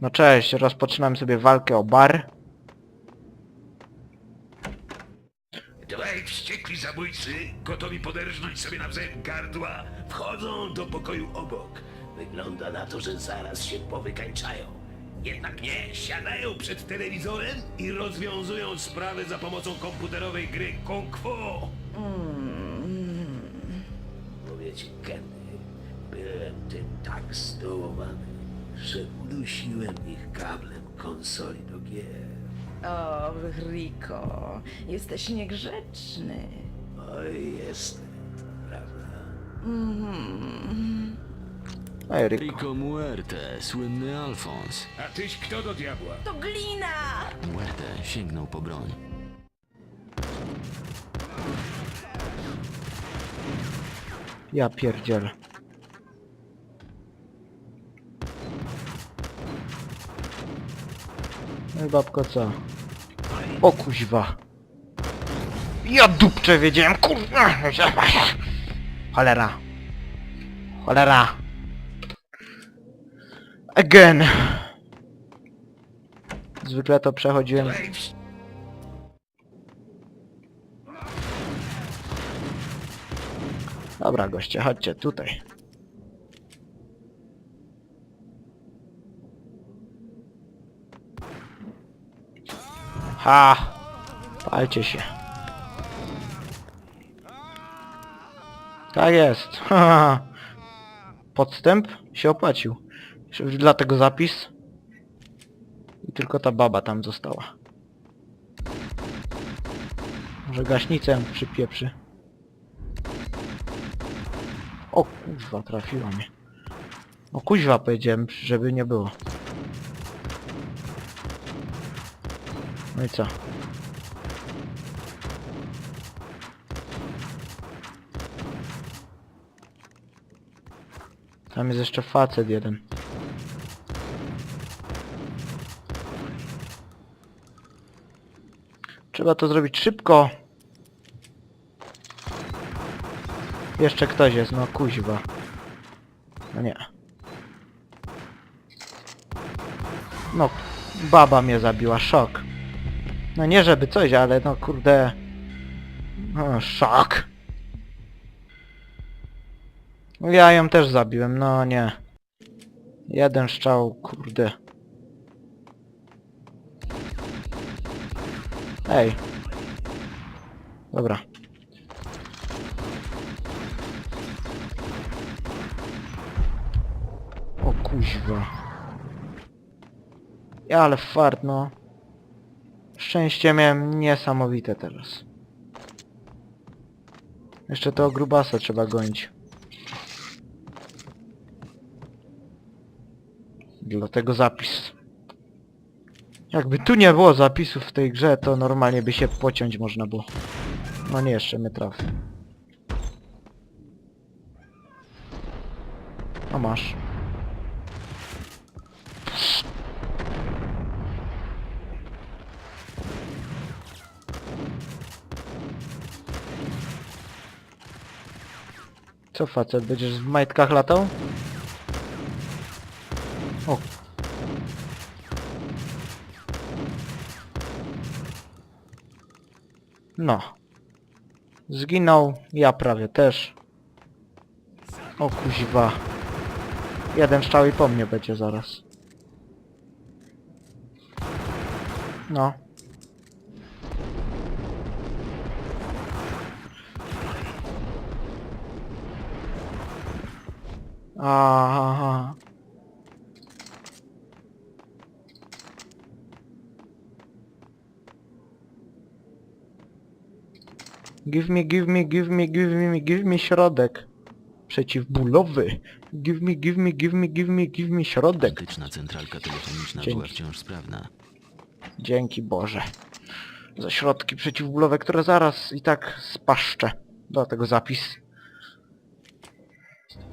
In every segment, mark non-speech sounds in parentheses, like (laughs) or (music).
No cześć, rozpoczynam sobie walkę o bar. Dwaj wściekli zabójcy, gotowi poderżnąć sobie nawzajem gardła, wchodzą do pokoju obok. Wygląda na to, że zaraz się powykańczają. Jednak nie, siadają przed telewizorem i rozwiązują sprawę za pomocą komputerowej gry Kung Fu. Mówię że udusiłem ich kablem konsoli do gier. O, Rico, jesteś niegrzeczny. Oj, jestem, prawda? Ej, Rico. Rico Muerte, słynny Alfons. A tyś kto do diabła? To glina! Muerte sięgnął po broń. Ja pierdzielę. No i babko co? O kuźwa. Ja dupcze wiedziałem, kurwa. Cholera. Cholera. Again. Zwykle to przechodziłem... Dobra goście, chodźcie tutaj. Ha! Palcie się. Tak jest. (laughs) Podstęp się opłacił. Dlatego zapis. I tylko ta baba tam została. Może gaśnicę przypieprzy. O kuźwa, trafiła mnie. No kuźwa powiedziałem, żeby nie było. No i co? Tam jest jeszcze facet jeden. Trzeba to zrobić szybko. Jeszcze ktoś jest, no kuźwa. No nie. No, baba mnie zabiła, szok. No nie żeby coś, ale no kurde... No, szok. No ja ją też zabiłem, no nie. Jeden strzał, kurde. Ej. Dobra. O kuźwa. Ja ale fart no. Szczęście miałem niesamowite teraz. Jeszcze tego grubasa trzeba gonić. Dlatego zapis. Jakby tu nie było zapisów w tej grze, to normalnie by się pociąć można było. No nie, jeszcze mnie trafi. No masz. Co facet, będziesz w majtkach latał? O. No. Zginął, ja prawie też. O kuźwa. Jeden strzał i po mnie będzie zaraz. No. Aha. Give me, give me, give me, give me, give me środek. Przeciwbólowy. Give me, give me, give me, give me, give me środek. Antyczna centralka telefoniczna Dzięki. była wciąż sprawna. Dzięki Boże. Za środki przeciwbólowe, które zaraz i tak spaszczę. Dlatego zapis.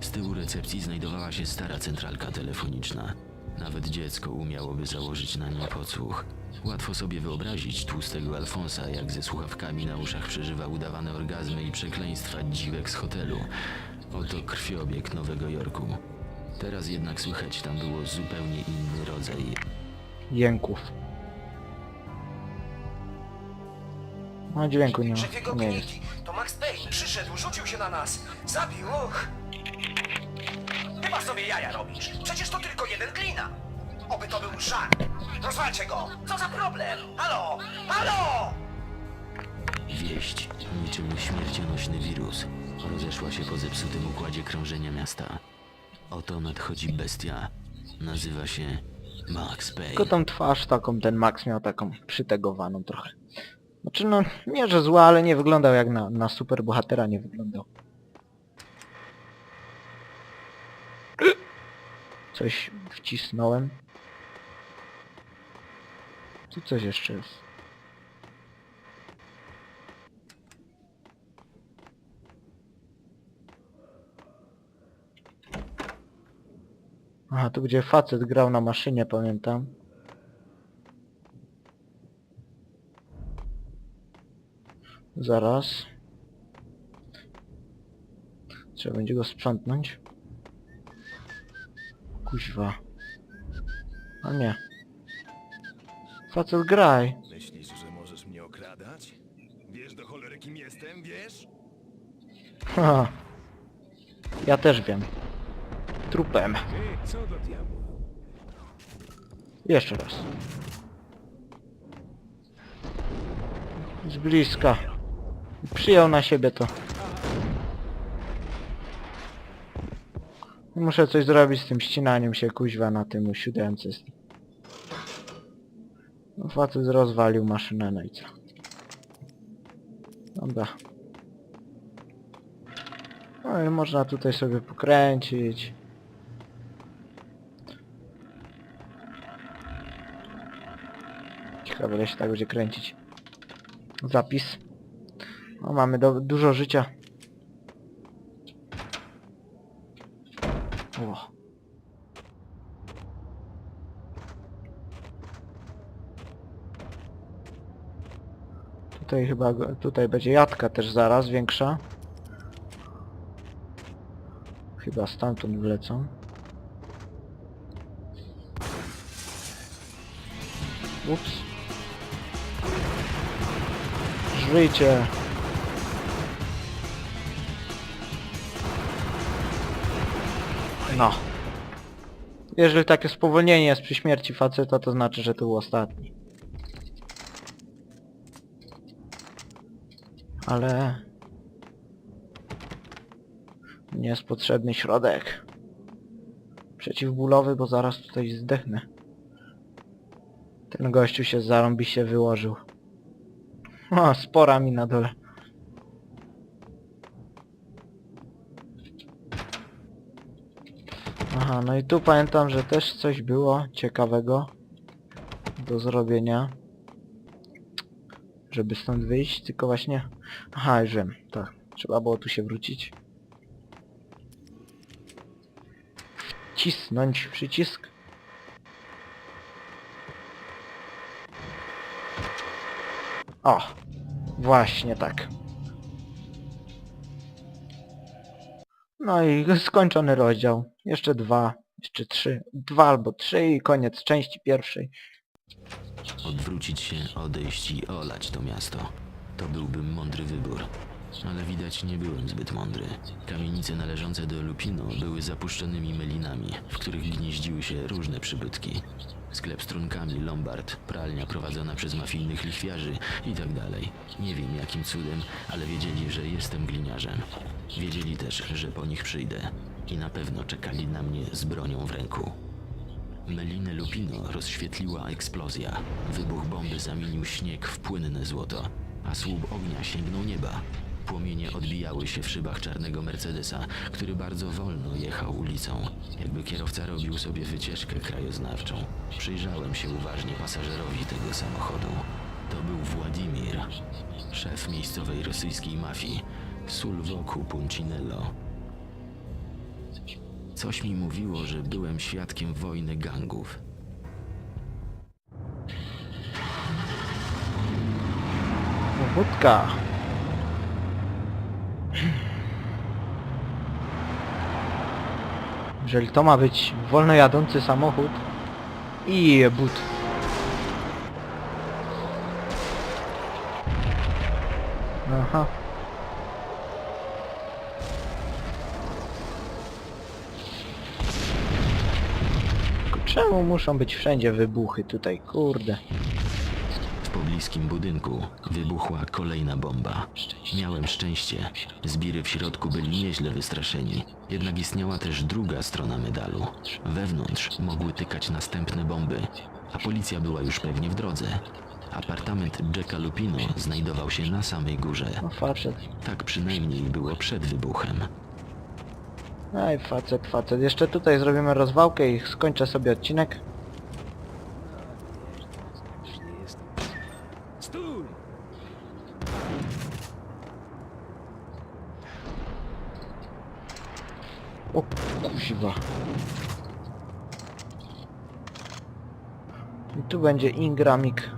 Z tyłu recepcji znajdowała się stara centralka telefoniczna. Nawet dziecko umiałoby założyć na niej podsłuch. Łatwo sobie wyobrazić tłustego Alfonsa, jak ze słuchawkami na uszach przeżywa udawane orgazmy i przekleństwa dziwek z hotelu. Oto krwiobieg Nowego Jorku. Teraz jednak słychać tam było zupełnie inny rodzaj Jęków. No dźwięku nie ma. Nie jest. To Max Payne przyszedł, rzucił się na nas. Zabił, och. Chyba sobie jaja robisz. Przecież to tylko jeden glina. Oby to był żart. Rozwalcie go. Co za problem? Halo? Halo? wieść, niczym śmiercionośny wirus, rozeszła się po zepsutym układzie krążenia miasta. Oto nadchodzi bestia. Nazywa się Max Payne. Tylko tą twarz taką, ten Max miał taką przytegowaną trochę. Znaczy no, nie że zła, ale nie wyglądał jak na, na super bohatera nie wyglądał. Coś wcisnąłem. Tu coś jeszcze jest. Aha, tu gdzie facet grał na maszynie, pamiętam. Zaraz. Trzeba będzie go sprzątnąć. Kuźwa. A nie. Facet graj. Myślisz, że możesz mnie okradać? Wiesz do cholery kim jestem, wiesz? Haha. Ja też wiem. Trupem. Ty, co do diabła? Jeszcze raz. Z bliska. Przyjął na siebie to. Muszę coś zrobić z tym ścinaniem się kuźwa na tym siódemce. No facet rozwalił maszynę, no i co? Dobra. No i można tutaj sobie pokręcić. Ciekawe ile się tak będzie kręcić. Zapis. O, mamy dużo życia. O. Tutaj chyba, tutaj będzie jadka też zaraz, większa. Chyba stamtąd wlecą. Ups. Żyjcie. No. Jeżeli takie spowolnienie jest przy śmierci faceta, to znaczy, że to był ostatni. Ale... Nie jest potrzebny środek. Przeciwbólowy, bo zaraz tutaj zdechnę. Ten gościu się zarąbi się wyłożył. O, spora mi na dole. Aha, no i tu pamiętam, że też coś było ciekawego do zrobienia. Żeby stąd wyjść, tylko właśnie... Aha, już wiem, tak. Trzeba było tu się wrócić. Wcisnąć przycisk. O, właśnie tak. No i skończony rozdział. Jeszcze dwa, jeszcze trzy. Dwa albo trzy i koniec części pierwszej. Odwrócić się, odejść i olać to miasto. To byłby mądry wybór. Ale widać nie byłem zbyt mądry. Kamienice należące do Lupino były zapuszczonymi melinami, w których gnieździły się różne przybytki. Sklep z trunkami, lombard, pralnia prowadzona przez mafijnych lichwiarzy i tak dalej. Nie wiem jakim cudem, ale wiedzieli, że jestem gliniarzem. Wiedzieli też, że po nich przyjdę. I na pewno czekali na mnie z bronią w ręku. Melinę Lupino rozświetliła eksplozja. Wybuch bomby zamienił śnieg w płynne złoto, a słup ognia sięgnął nieba. Płomienie odbijały się w szybach czarnego Mercedesa, który bardzo wolno jechał ulicą, jakby kierowca robił sobie wycieczkę krajoznawczą. Przyjrzałem się uważnie pasażerowi tego samochodu. To był Władimir, szef miejscowej rosyjskiej mafii, sól wokół Puncinello. Coś mi mówiło, że byłem świadkiem wojny gangów. Wódka. Jeżeli to ma być wolno jadący samochód i but. Aha. Czemu muszą być wszędzie wybuchy tutaj, kurde? W pobliskim budynku wybuchła kolejna bomba. Miałem szczęście. Zbiry w środku byli nieźle wystraszeni. Jednak istniała też druga strona medalu. Wewnątrz mogły tykać następne bomby, a policja była już pewnie w drodze. Apartament Jacka Lupino znajdował się na samej górze. No facet. Tak przynajmniej było przed wybuchem. Aj, facet, facet. Jeszcze tutaj zrobimy rozwałkę i skończę sobie odcinek. O kuźwa. I tu będzie ingramik.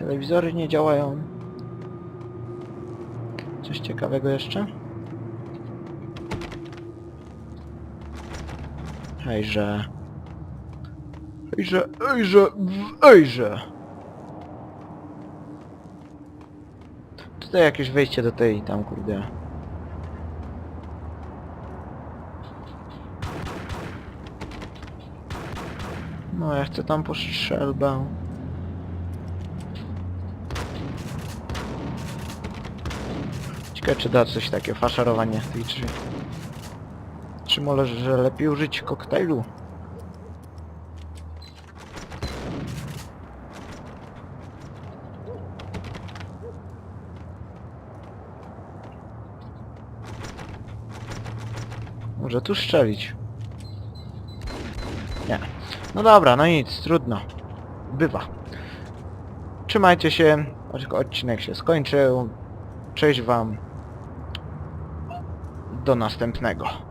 Telewizory nie działają. Coś ciekawego jeszcze? Hejże. Hejże, ejże, w- ejże. Tutaj jakieś wejście do tej tam kurde. No ja chcę tam po strzelbę. Ciekawe czy da coś takie faszerowanie tych drzwi. Czy może że lepiej użyć koktajlu? Może tu strzelić. Nie. No dobra, no nic, trudno. Bywa. Trzymajcie się, odcinek się skończył. Cześć wam. Do następnego.